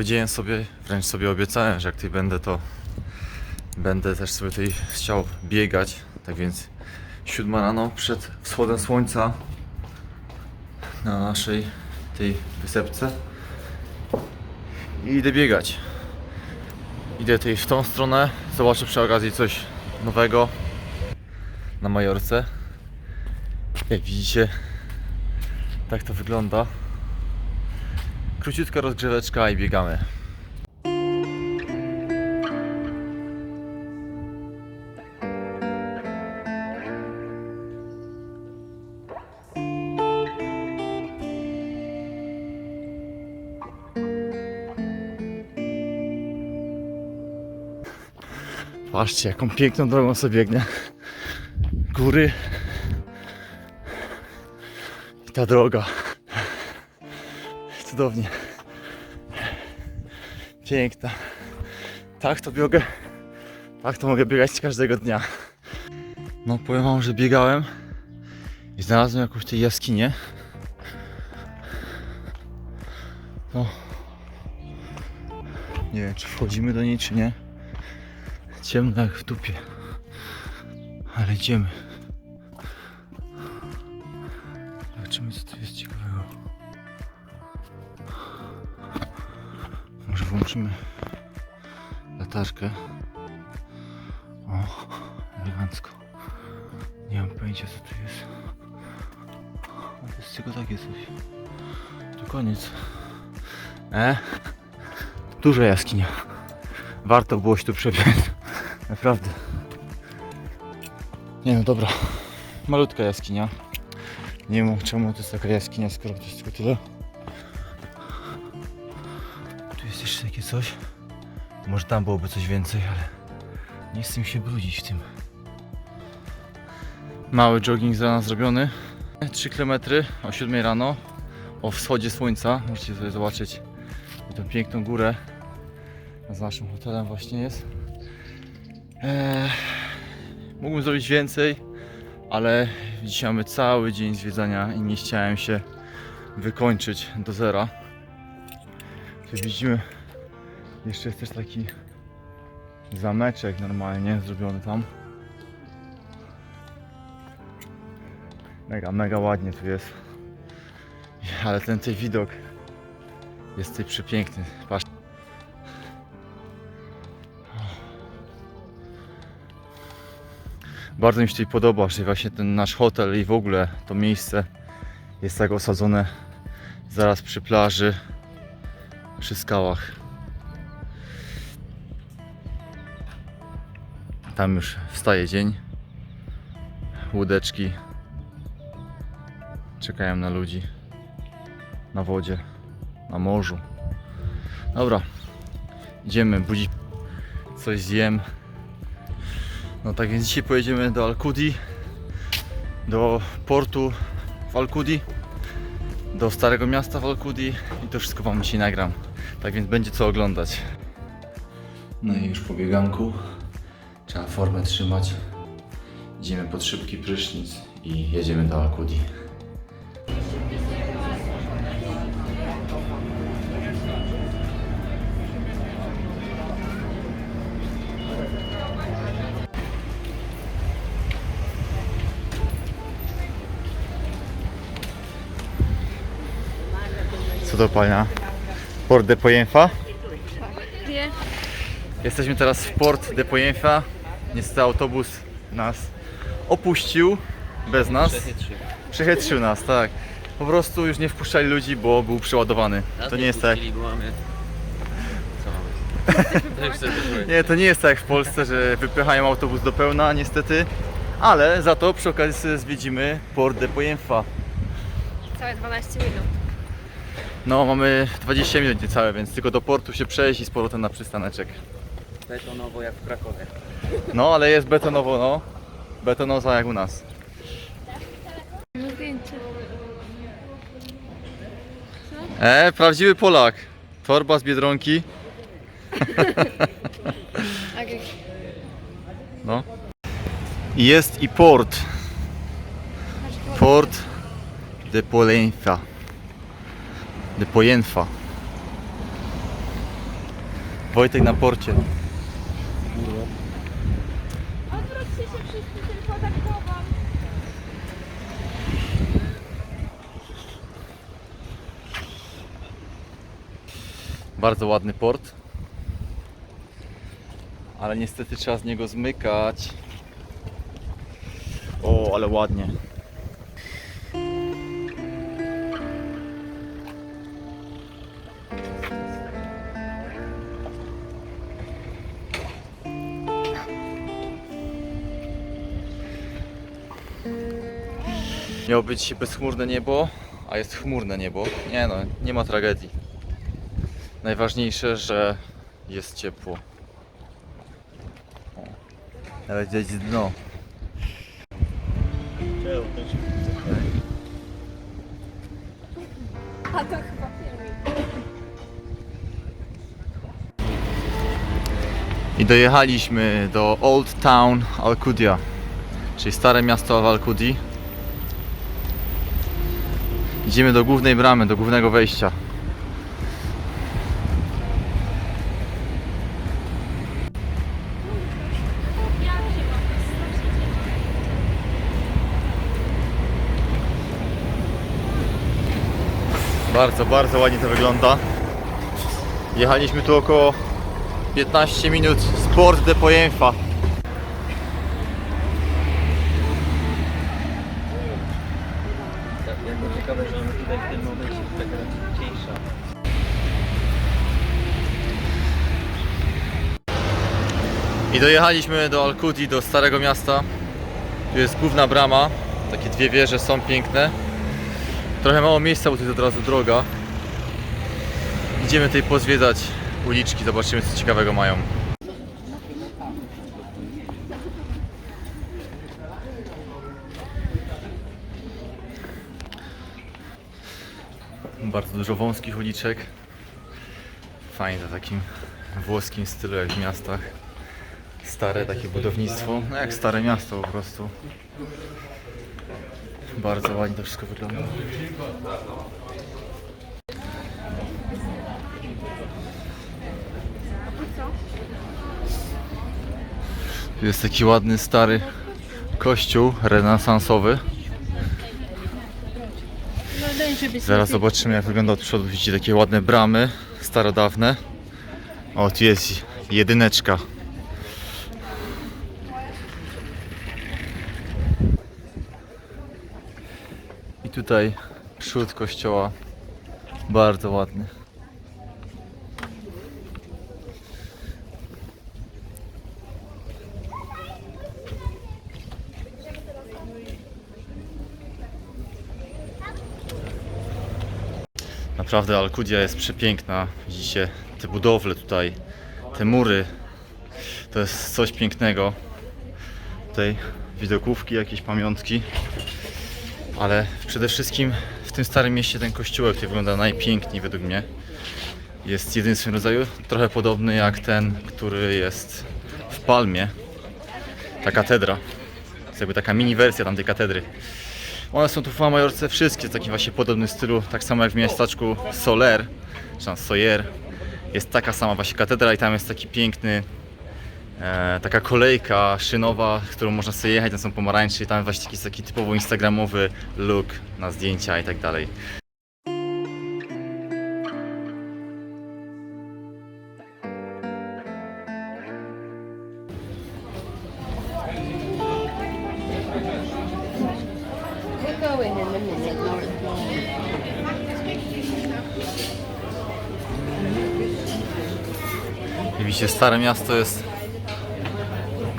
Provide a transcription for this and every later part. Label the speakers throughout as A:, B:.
A: powiedziałem sobie, wręcz sobie obiecałem, że jak tutaj będę, to będę też sobie tutaj chciał biegać. Tak więc siódma rano przed wschodem słońca na naszej tej wysepce i idę biegać. Idę tutaj w tą stronę, zobaczę przy okazji coś nowego na Majorce. Jak widzicie, tak to wygląda. Króciutka rozgrzeweczka i biegamy. Patrzcie, jaką piękną drogą sobie biegnie. Góry. I ta droga. Cudownie. Piękna. Tak to biegę. Tak to mogę biegać każdego dnia. No powiem wam, że biegałem i znalazłem jakąś tej jaskinię. No. Nie wiem, czy wchodzimy do niej, czy nie. Ciemno jak w dupie. Ale idziemy. Włączymy latarkę. O, elegancko. Nie mam pojęcia co tu jest. A to jest tylko takie coś. To koniec. E? Duża jaskinia. Warto było się tu przebiec. Naprawdę. Nie no dobra. Malutka jaskinia. Nie wiem czemu to jest taka jaskinia, skoro to jest tylko tyle. Jeszcze takie coś. Może tam byłoby coś więcej, ale nie chcę się brudzić w tym. Mały jogging z rana zrobiony. 3 km o 7 rano. O wschodzie słońca. Możecie sobie zobaczyć tę piękną górę. Z naszym hotelem właśnie jest. Eee, mógłbym zrobić więcej, ale dzisiaj mamy cały dzień zwiedzania i nie chciałem się wykończyć do zera. Tu widzimy, jeszcze jest też taki zameczek normalnie zrobiony tam. Mega, mega ładnie tu jest. Ale ten ten widok jest tutaj przepiękny. Patrz. Bardzo mi się tutaj podoba, że właśnie ten nasz hotel i w ogóle to miejsce jest tak osadzone zaraz przy plaży, przy skałach. Tam już wstaje dzień. Łódeczki czekają na ludzi na wodzie, na morzu. Dobra, idziemy budzić. Coś zjem. No tak więc dzisiaj pojedziemy do Alcudi, do portu w Alcudi, do Starego Miasta w Alcudi i to wszystko Wam dzisiaj nagram. Tak więc będzie co oglądać. No i już po bieganku trzeba formę trzymać. Idziemy pod szybki prysznic i jedziemy do Alcudi. Co do Pana? Port de Poyenfa?
B: Nie.
A: Jesteśmy teraz w Port de Poyenfa. Niestety autobus nas opuścił bez nas. Przechytrzył nas, tak. Po prostu już nie wpuszczali ludzi, bo był przeładowany. To nie jest tak.
C: Bo mamy... Co mamy?
A: Nie, to nie jest tak jak w Polsce, że wypychają autobus do pełna, niestety. Ale za to przy okazji sobie zwiedzimy Port de Poyenfa.
B: Całe 12 minut.
A: No, mamy 20 minut niecałe, więc tylko do portu się przejść i z powrotem na przystaneczek.
C: Betonowo jak w Krakowie.
A: No, ale jest betonowo, no. Betonoza jak u nas. E, prawdziwy Polak. Torba z Biedronki. No. Jest i port. Port de Polenfa. De Pojenfa. Wojtek na porcie.
B: Odwróćcie się wszyscy, tylko tak głową.
A: Bardzo ładny port. Ale niestety trzeba z niego zmykać. O, ale ładnie. Miało być bezchmurne niebo, a jest chmurne niebo. Nie no, nie ma tragedii. Najważniejsze, że jest ciepło. O, nawet widać dno.
B: A to chyba.
A: I dojechaliśmy do Old Town Alcudia, czyli stare miasto w Alcudii. Idziemy do głównej bramy, do głównego wejścia. Bardzo, bardzo ładnie to wygląda. Jechaliśmy tu około 15 minut z Port de Poyenfa.
C: Jako ciekawe, że ona tutaj w tym momencie jest taka cieńsza.
A: I dojechaliśmy do Alcudi, do Starego Miasta. Tu jest główna brama. Takie dwie wieże są piękne. Trochę mało miejsca, bo tu jest od razu droga. Idziemy tutaj pozwiedzać uliczki, zobaczymy co ciekawego mają. Bardzo dużo wąskich uliczek. Fajne w takim włoskim stylu jak w miastach. Stare takie budownictwo, no jak stare miasto po prostu. Bardzo ładnie to wszystko wygląda. Jest taki ładny stary kościół renesansowy. Zaraz zobaczymy jak wygląda od przodu. Widzicie takie ładne bramy starodawne. O, tu jest jedyneczka. Tutaj przód kościoła bardzo ładny. Naprawdę Alcudia jest przepiękna. Widzicie te budowle tutaj, te mury. To jest coś pięknego. Tutaj widokówki, jakieś pamiątki. Ale przede wszystkim w tym starym mieście ten kościółek który wygląda najpiękniej według mnie. Jest jedyny w swoim rodzaju, trochę podobny jak ten, który jest w Palmie. Ta katedra. Jest jakby taka mini wersja tamtej katedry. One są tu w Majorce wszystkie w takim właśnie podobnym stylu, tak samo jak w miasteczku Soler, czy tam Soyer. Jest taka sama właśnie katedra i tam jest taki piękny, e, taka kolejka szynowa, którą można sobie jechać, tam są pomarańcze i tam właśnie taki, taki typowo instagramowy look na zdjęcia i tak dalej. Widzicie, stare miasto jest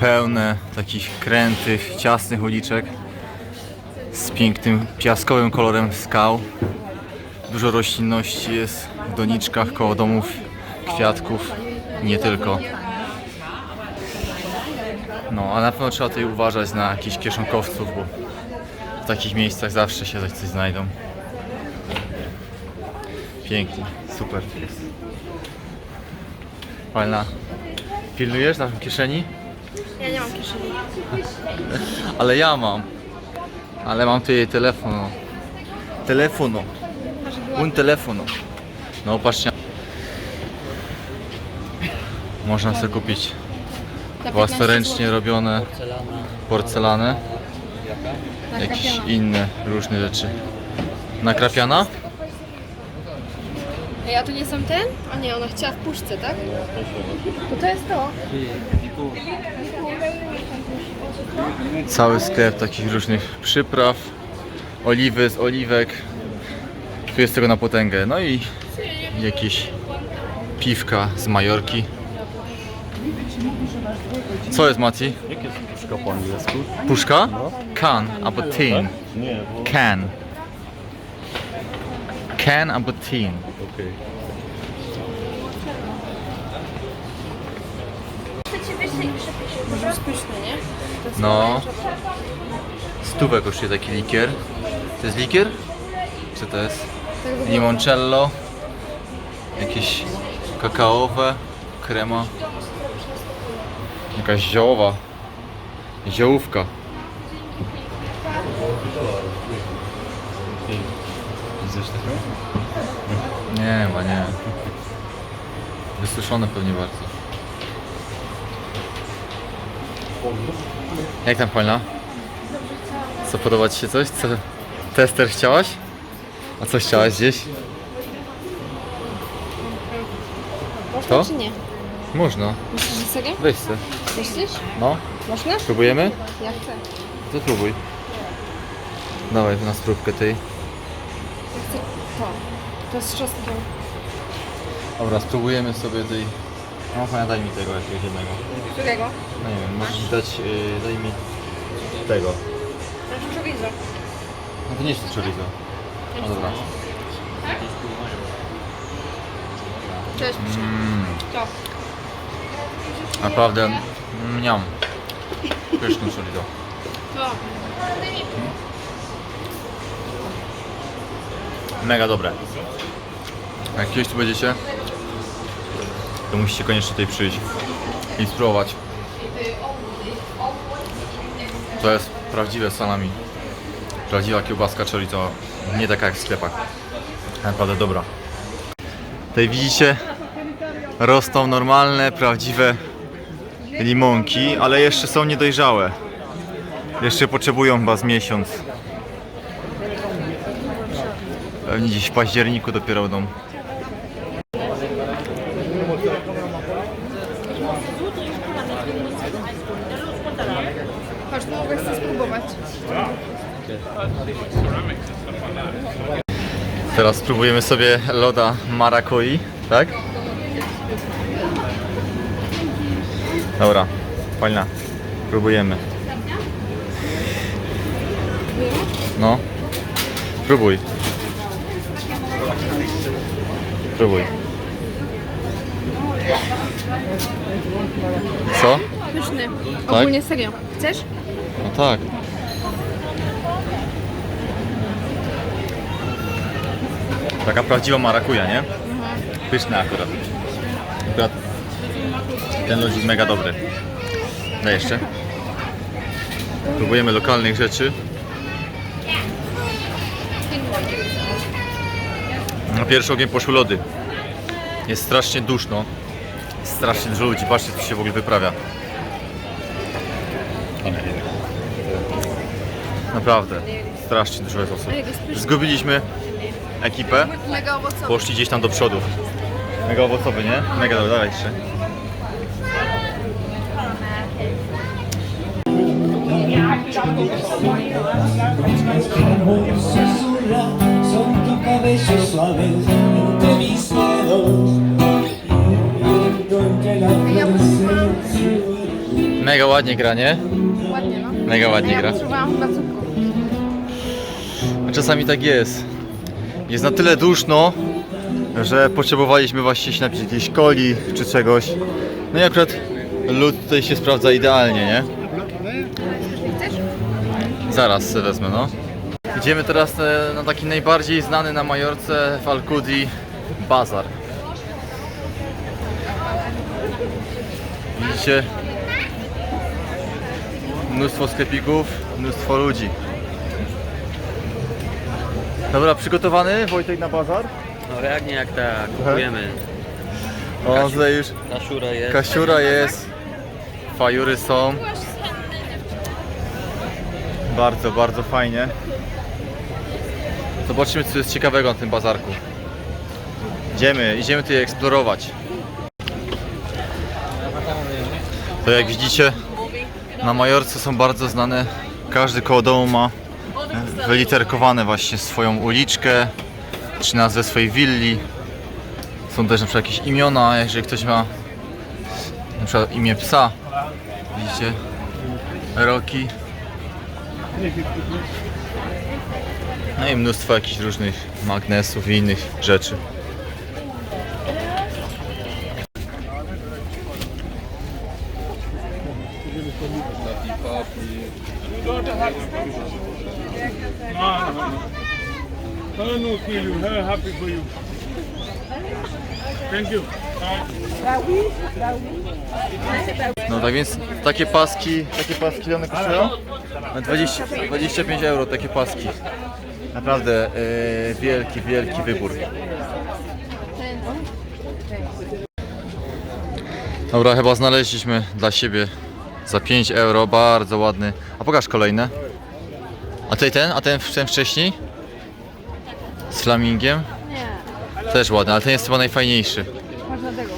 A: pełne takich krętych, ciasnych uliczek z pięknym piaskowym kolorem skał. Dużo roślinności jest w doniczkach koło domów, kwiatków, nie tylko. No, a na pewno trzeba tutaj uważać na jakichś kieszonkowców, bo w takich miejscach zawsze się coś znajdą. Pięknie, super tu jest. Fajna. Pilnujesz na kieszeni?
B: Ja nie mam kieszeni.
A: Ale ja mam. Ale mam tutaj telefon. Telefono. Un telefono. No patrzcie. Można sobie kupić
B: Za 15
A: własnoręcznie robione porcelany, jakieś inne różne rzeczy. Nakrapiana?
B: Ej, a to nie są ten? A nie, ona chciała w puszce, tak? To to jest to.
A: Cały sklep takich różnych przypraw, oliwy z oliwek. Tu jest tego na potęgę. No i jakieś piwka z Majorki. Co jest Mati?
C: Jak jest puszka po angielsku?
A: Puszka? Can albo.
C: Nie, bo...
A: Can. Can albo tin.
C: Okej.
B: Może jest pyszne, nie?
A: No. Stówę kosztuje taki likier. To jest likier? Co to jest?
B: Tak.
A: Limoncello. Jakieś kakaowe. Krema. Jakaś ziołowa. Ziołówka.
C: Coś takiego?
A: Nie ma, nie. Wysuszone pewnie bardzo. Jak tam Polna? Co, podoba Ci się coś? Co, tester chciałaś? A co chciałaś gdzieś?
B: Można
A: To?
B: czy nie?
A: Można.
B: Serio?
A: Weź se.
B: Myślisz?
A: No.
B: Można?
A: Próbujemy?
B: Ja chcę.
A: To próbuj. Dawaj na spróbkę tej.
B: Ja chcę to. To z.
A: Dobra, spróbujemy sobie tej... No fajnie, daj mi tego jakiegoś jednego.
B: Którego?
A: No nie wiem, możesz dać... Yy, daj mi... Tego.
B: Znaczy chorizo.
A: No to nie jest chorizo. No dobra.
B: Cześć, pyszne.
A: Mm,
B: To.
A: naprawdę... Mniam. Pyszny chorizo.
B: To.
A: Mega dobre. Jak kiedyś tu będziecie, to musicie koniecznie tutaj przyjść i spróbować. To jest prawdziwe salami. Prawdziwa kiełbaska chorizo. Nie taka jak w sklepach. Naprawdę dobra. Tutaj widzicie, rosną normalne, prawdziwe limonki, ale jeszcze są niedojrzałe. Jeszcze potrzebują chyba z miesiąc. Pewnie gdzieś w październiku dopiero będą.
B: Chodź, no mogę chcę spróbować.
A: Teraz spróbujemy sobie loda marakoi, tak? Dobra, fajna. Próbujemy. No. Próbuj. Próbuj. Co?
B: Pyszny.
A: Tak?
B: Ogólnie serio. Chcesz?
A: No tak. Taka prawdziwa marakuja, nie? Pyszna akurat. Akurat ten lodzik mega dobry. Daj jeszcze. Próbujemy lokalnych rzeczy. Na pierwszy ogień poszły lody. Jest strasznie duszno. Strasznie dużo ludzi. Patrzcie, co się w ogóle wyprawia. Naprawdę. Strasznie dużo jest osób. Zgubiliśmy ekipę.
B: Mega owocowy.
A: Poszli gdzieś tam do przodu. Mega owocowy, nie? Mega dobry, dawaj jeszcze.
D: susurra son tus cabellos suaves entre mis dedos viendo entre las flores
A: Mega ładnie gra, nie?
B: Ładnie, no.
A: Mega ładnie
B: ja
A: gra. A czasami tak jest. Jest na tyle duszno, że potrzebowaliśmy właśnie się napić jakiejś coli czy czegoś. No i akurat lód tutaj się sprawdza idealnie, nie? Zaraz se wezmę, no. Idziemy teraz e, na taki najbardziej znany na Majorce w Alcudi bazar. Widzicie? Mnóstwo sklepików, mnóstwo ludzi. Dobra, przygotowany Wojtek na bazar?
E: No jak nie jak tak, kupujemy.
A: O, tutaj już
C: Kasiura jest.
A: Kasiura jest, fajury są. Bardzo, bardzo fajnie. Zobaczymy co jest ciekawego na tym bazarku. Idziemy, idziemy tutaj eksplorować. To jak widzicie, na Majorce są bardzo znane. Każdy koło domu ma wyliterkowane właśnie swoją uliczkę, czy nazwę swojej willi. Są też na przykład jakieś imiona, jeżeli ktoś ma na przykład imię psa. Widzicie? Roki. No i mnóstwo jakichś różnych magnesów i innych rzeczy.
E: No.
A: No tak więc takie paski, takie paski one kosztują? Na 20, 25 euro takie paski. Naprawdę e, wielki, wielki wybór. Dobra, chyba znaleźliśmy dla siebie za 5 euro, bardzo ładny. A pokaż kolejne. A tutaj ten, a ten, ten wcześniej? Z flamingiem?
B: Nie,
A: Też ładny, ale ten jest chyba najfajniejszy.
B: można tego.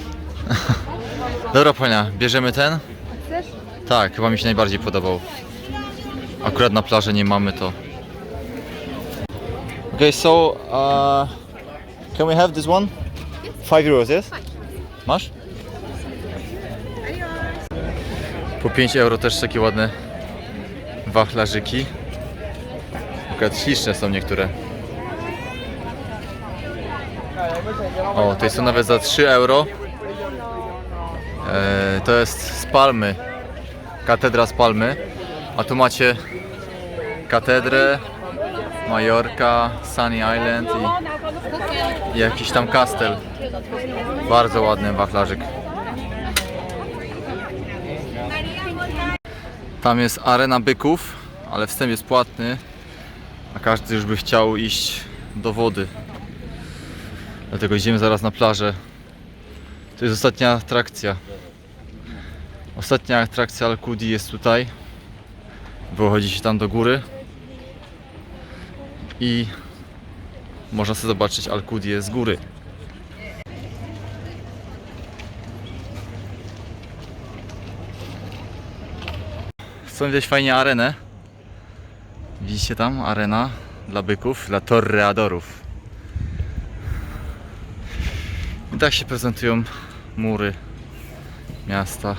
A: Dobra Pania, bierzemy ten?
B: Chcesz?
A: Tak, chyba mi się najbardziej podobał. Akurat na plaży nie mamy to. Okay, so uh, can we have this one? 5 euros, yes? Masz? Po 5 euro też takie ładne wachlarzyki. Akurat śliczne są niektóre. O, tutaj są nawet za 3 euro. E, to jest z palmy. Katedra z palmy. A tu macie katedrę, Majorka, Sunny Island i, i jakiś tam kastel. Bardzo ładny wachlarzyk. Tam jest arena byków, ale wstęp jest płatny, a każdy już by chciał iść do wody. Dlatego idziemy zaraz na plażę. To jest ostatnia atrakcja. Ostatnia atrakcja Al-Kudi jest tutaj. Wychodzi się tam do góry. I można sobie zobaczyć Al-Kudię z góry. Chcą widać fajnie arenę. Widzicie tam arena dla byków, dla torreadorów. I tak się prezentują mury miasta.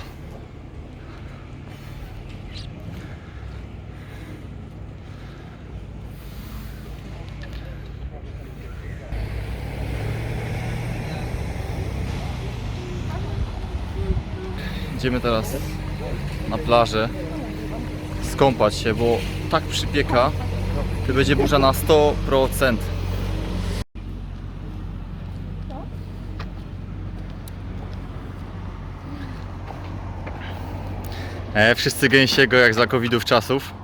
A: Idziemy teraz na plażę skąpać się, bo tak przypieka, że będzie burza na 100%. E, wszyscy gęsiego jak za covidów czasów.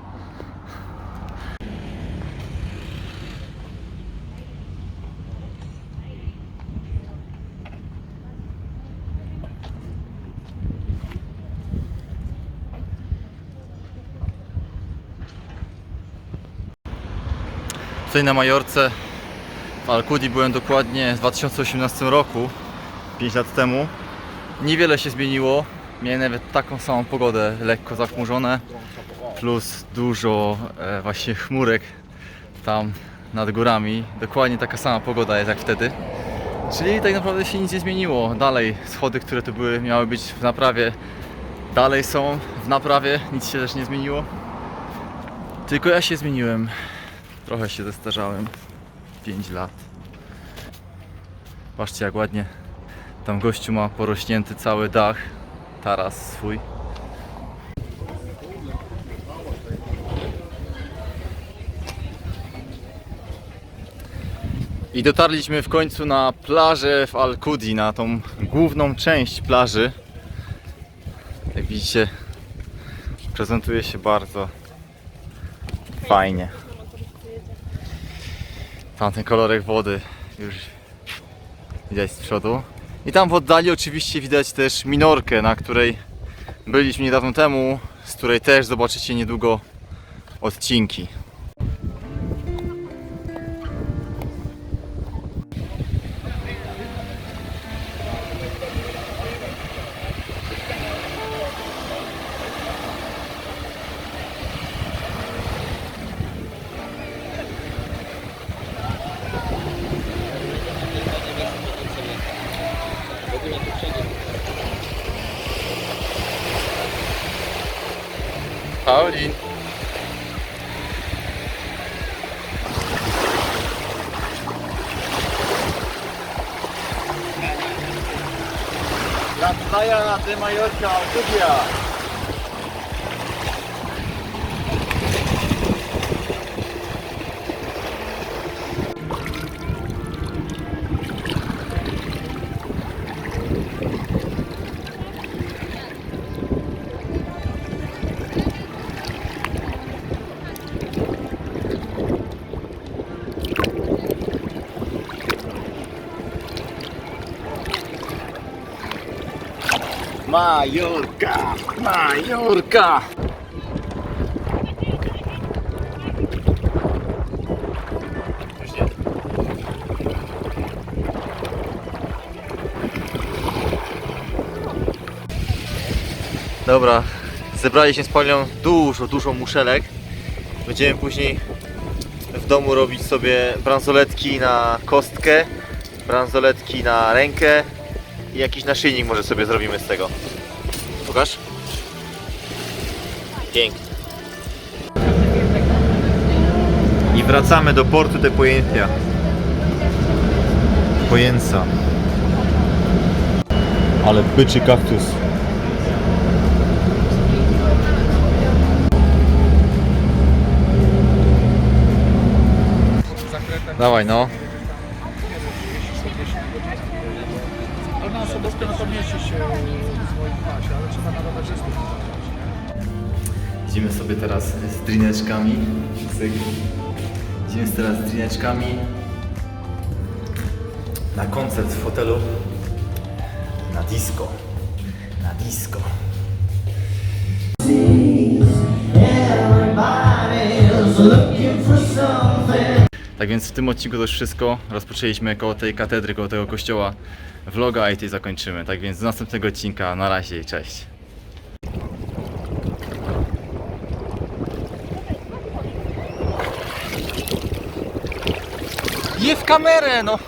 A: Tutaj na Majorce w Alcudi byłem dokładnie w 2018 roku, 5 lat temu. Niewiele się zmieniło. Miałem nawet taką samą pogodę, lekko zachmurzone, plus dużo e, właśnie chmurek tam nad górami. Dokładnie taka sama pogoda jest jak wtedy. Czyli tak naprawdę się nic nie zmieniło. Dalej schody, które tu były, miały być w naprawie, dalej są w naprawie, nic się też nie zmieniło. Tylko ja się zmieniłem. Trochę się zestarzałem. 5 lat. Patrzcie jak ładnie. Tam gościu ma porośnięty cały dach. Taras swój. I dotarliśmy w końcu na plażę w Al-Kudi, na tą główną część plaży. Jak widzicie, prezentuje się bardzo fajnie. Tamten kolorek wody już widać z przodu. I tam w oddali oczywiście widać też minorkę, na której byliśmy niedawno temu, z której też zobaczycie niedługo odcinki. Playa de Mallorca, Alcudia. Majorka, Majorka. Dobra, zebraliśmy z panią dużo, dużo muszelek. Będziemy później w domu robić sobie bransoletki na kostkę, bransoletki na rękę i jakiś naszyjnik może sobie zrobimy z tego. Pokaż? Pięknie. I wracamy do portu de Pojęcia. Pojęca. Ale byczy kaktus. Dawaj no.
C: Się swoim pasie, ale trzeba na rowerzystów.
A: Idziemy sobie teraz z drineczkami. Idziemy teraz z drineczkami na koncert w hotelu. Na disco. Na disco. Tak więc w tym odcinku to już wszystko. Rozpoczęliśmy koło tej katedry, koło tego kościoła vloga i tutaj zakończymy. Tak więc do następnego odcinka. Na razie i cześć. Je w kamerę, no!